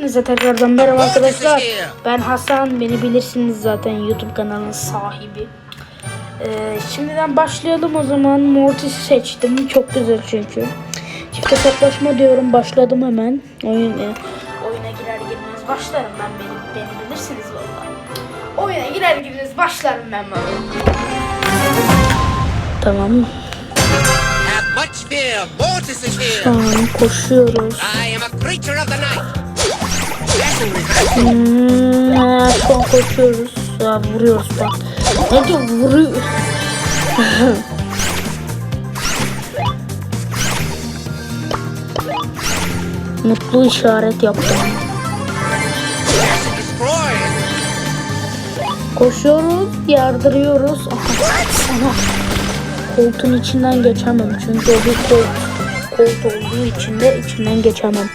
Hepinize tekrardan merhaba arkadaşlar. Ben Hasan. Beni bilirsiniz zaten YouTube kanalının sahibi. Ee, şimdiden başlayalım o zaman. Mortis'i seçtim. Çok güzel çünkü. Çift hesaplaşma diyorum. Başladım hemen. Oyun, e, oyuna girer girmez başlarım ben. Beni, beni bilirsiniz valla. Oyuna girer girmez başlarım ben valla. Tamam. Mortis an koşuyoruz. I am a creature of the night. Hmm, an koşuyoruz. Ya vuruyoruz bak. Diyor vuruyor. Mutlu işaret yaptım. Koşuyoruz, yardırıyoruz. Aha, sana. Koltuğun içinden geçemem çünkü o bir kolt. Kolt olduğu için de içinden geçemem.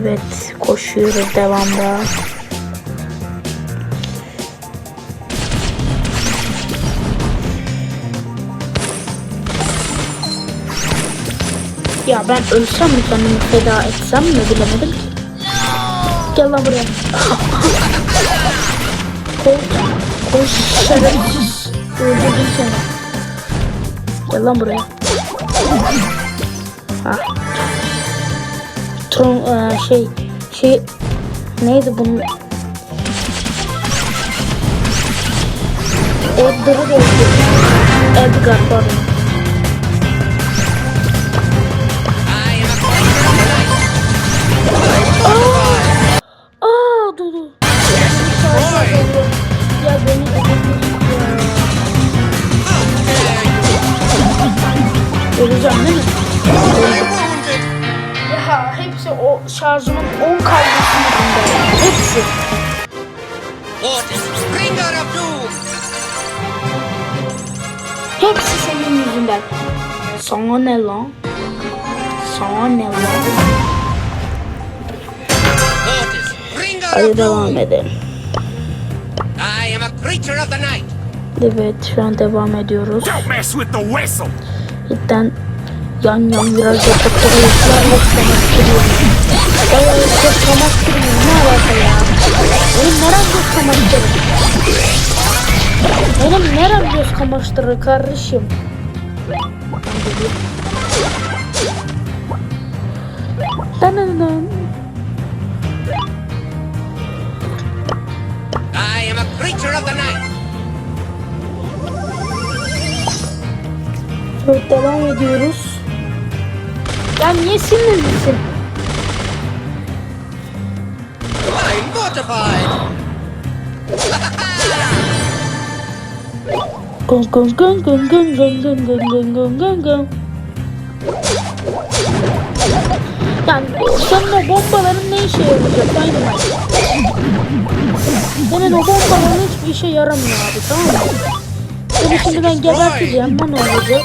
Evet, koşuyoruz devamda. Ya ben ölsem mi kendimi feda etsem mi bilemedim ki. Gel lan buraya. Koş, koş. Öldürdüm seni. Gel lan buraya. Ha. Tron, eee, şey, şey, neydi bunun? Edgar'ı da. Edgar pardon. şarjımın 10 kaybısı yüzünden. Hepsi. Hepsi senin yüzünden. Sana ne lan? Sana ne lan? Hadi devam edelim. Evet şu an devam ediyoruz. Don't mess with the whistle. İlkten yan yan biraz yataklara yüklenmek istiyorum. Ya yok kamaştırıyor ne alaka ya? Benim nerem göz kamaştırır? Benim nerem göz kamaştırır kardeşim? Dananam. I am a creature of the night. Evet devam ediyoruz. Ya niye sinirlisin? Mortified. Gong gong gong gong gong gong gong gong gong gong gong gong. Yani senin o bombaların ne işe yarayacak Dynamite? Senin o bombaların hiçbir işe yaramıyor abi tamam mı? Seni şimdi ben geberteceğim lan ne olacak?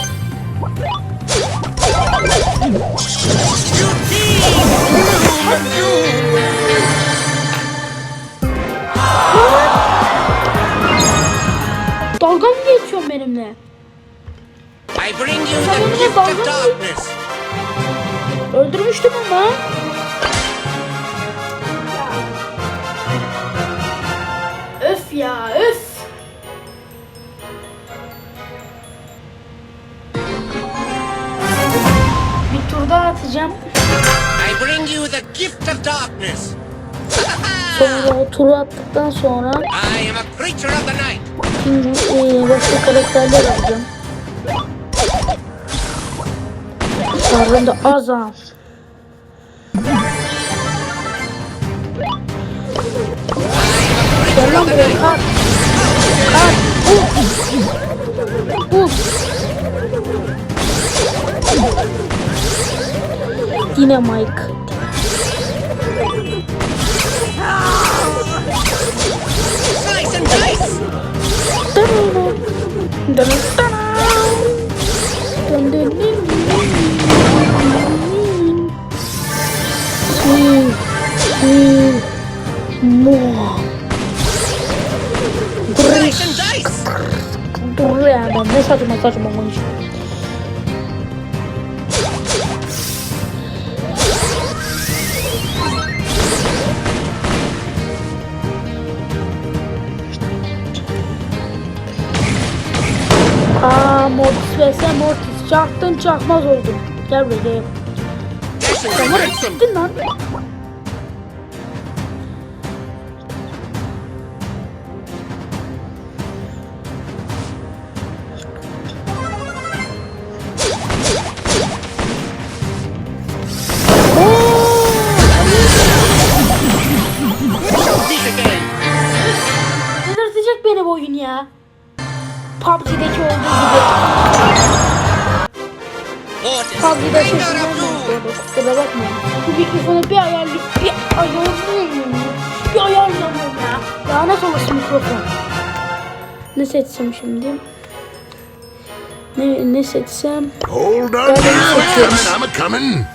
Mı- darkness. Öldürmüştüm ama. Öf ya öf. Bir tur daha atacağım. I bring you the gift of darkness. Sonra o turu attıktan sonra I am a creature of the night. şimdi e, başka karakterler alacağım. Sarım da azam. Gel lan buraya kalk. Kalk. Uf. Uf. Yine Mike. Dur ya ben ne saçma saçma konuşuyorum. Aa Mortis vs Mortis. Çaktın çakmaz oldun. Gel buraya. Sen vur ettin lan. PUBG'deki olduğu gibi. PUBG'de doom. böyle. Kusura bakma. Bu mikrofonu bir ayarlayıp bir ayarlayamıyorum. Bir ayarlayamıyorum ya. Lanet olası mikrofon. Ne seçsem şimdi? Ne, ne seçsem? Hold on I'm coming.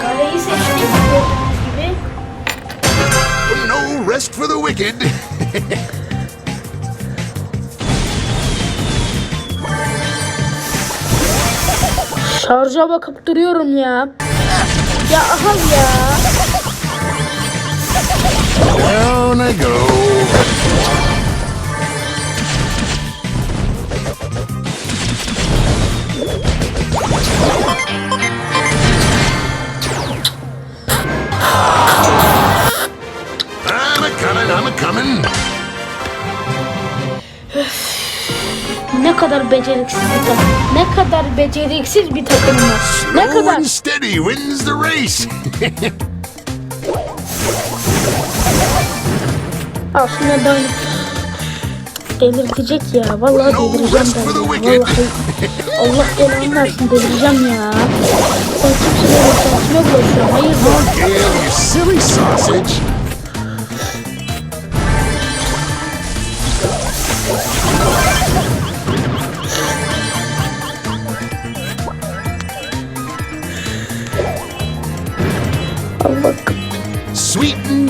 Galeyi seçtim gördüğünüz gibi. No rest for the wicked. Şarja bakıp duruyorum ya. Ya aha ya. Down I go. Kadar beceriksiz bir takım. Ne kadar beceriksiz bir takım var. Ne kadar and steady wins the race. aslında ben delirtecek ya. Vallahi delireceğim ben. wicked. Vallahi Allah belanı versin delireceğim ya. Sen öyle sen kime bulaşıyorsun? Hayırdır?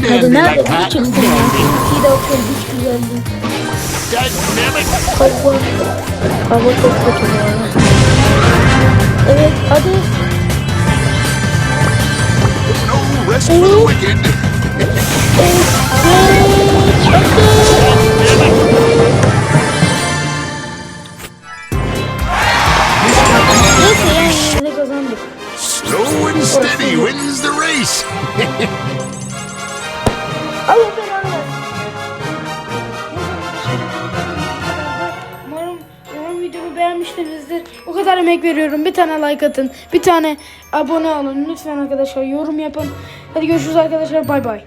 Çıksın ya? candy. İkiyi de atıyorum hiç güzel değil. Dynamic. Hava, hava çok kötü ya. Evet hadi. No rest for the wicked. Evet. Beğenmişsinizdir. O kadar emek veriyorum. Bir tane like atın. Bir tane abone olun. Lütfen arkadaşlar yorum yapın. Hadi görüşürüz arkadaşlar. Bay bay.